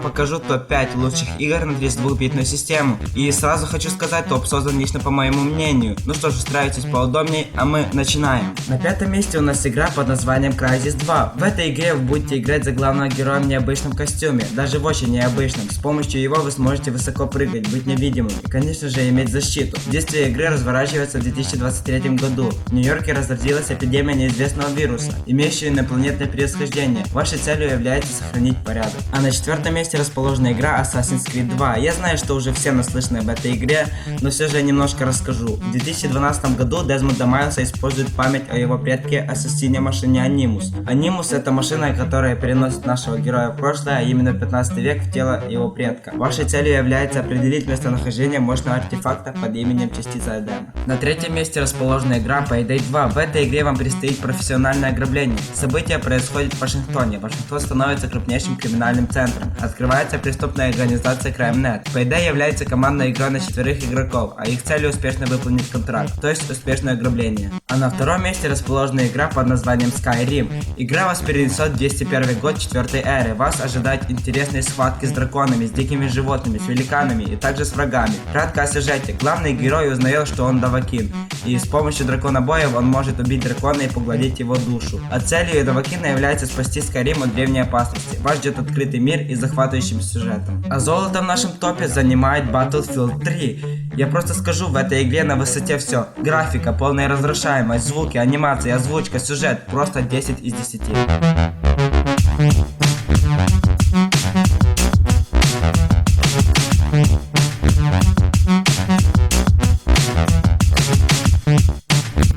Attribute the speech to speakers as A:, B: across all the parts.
A: покажу топ-5 лучших игр на 32-битную систему. И сразу хочу сказать, топ создан лично по моему мнению. Ну что ж, устраивайтесь поудобнее, а мы начинаем. На пятом месте у нас игра под названием Crysis 2. В этой игре вы будете играть за главного героя в необычном костюме, даже в очень необычном. С помощью его вы сможете высоко прыгать, быть невидимым и, конечно же, иметь защиту. Действие игры разворачивается в 2023 году. В Нью-Йорке разразилась эпидемия неизвестного вируса, имеющая инопланетное происхождение. Вашей целью является сохранить порядок. А на четвертом месте расположена игра Assassin's Creed 2. Я знаю, что уже все наслышаны об этой игре, но все же я немножко расскажу. В 2012 году Дезмонда Майлса использует память о его предке ассасине машине Анимус. Анимус это машина, которая переносит нашего героя в прошлое, а именно в 15 век в тело его предка. Вашей целью является определить местонахождение мощного артефакта под именем частица Эдема. На третьем месте расположена игра Payday 2. В этой игре вам предстоит профессиональное ограбление. Событие происходит в Вашингтоне. Вашингтон становится крупнейшим криминальным центром. Открывается преступная организация CrimeNet. Payday является командной игрой на четверых игроков, а их целью успешно выполнить контракт, то есть успешное ограбление. А на втором месте расположена игра под названием Skyrim. Игра вас перенесет в 201 год четвертой эры. Вас ожидают интересные схватки с драконами, с дикими животными, с великанами и также с врагами. Кратко о сюжете. Главный герой узнает, что он Давакин, и с помощью драконобоев он может убить дракона и погладить его душу. А целью Давакина является спасти Скайрим от древней опасности. Вас ждет открытый мир и захватывающим сюжетом. А золото в нашем топе занимает Battlefield 3. Я просто скажу, в этой игре на высоте все. Графика, полная разрушаемость, звуки, анимация, озвучка, сюжет. Просто 10 из 10.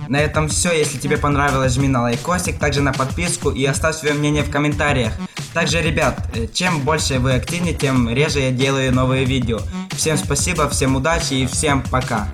A: На этом все. Если тебе понравилось, жми на лайкосик, также на подписку и оставь свое мнение в комментариях. Также, ребят, э, чем больше вы активнее, тем реже я делаю новые видео. Всем спасибо, всем удачи и всем пока.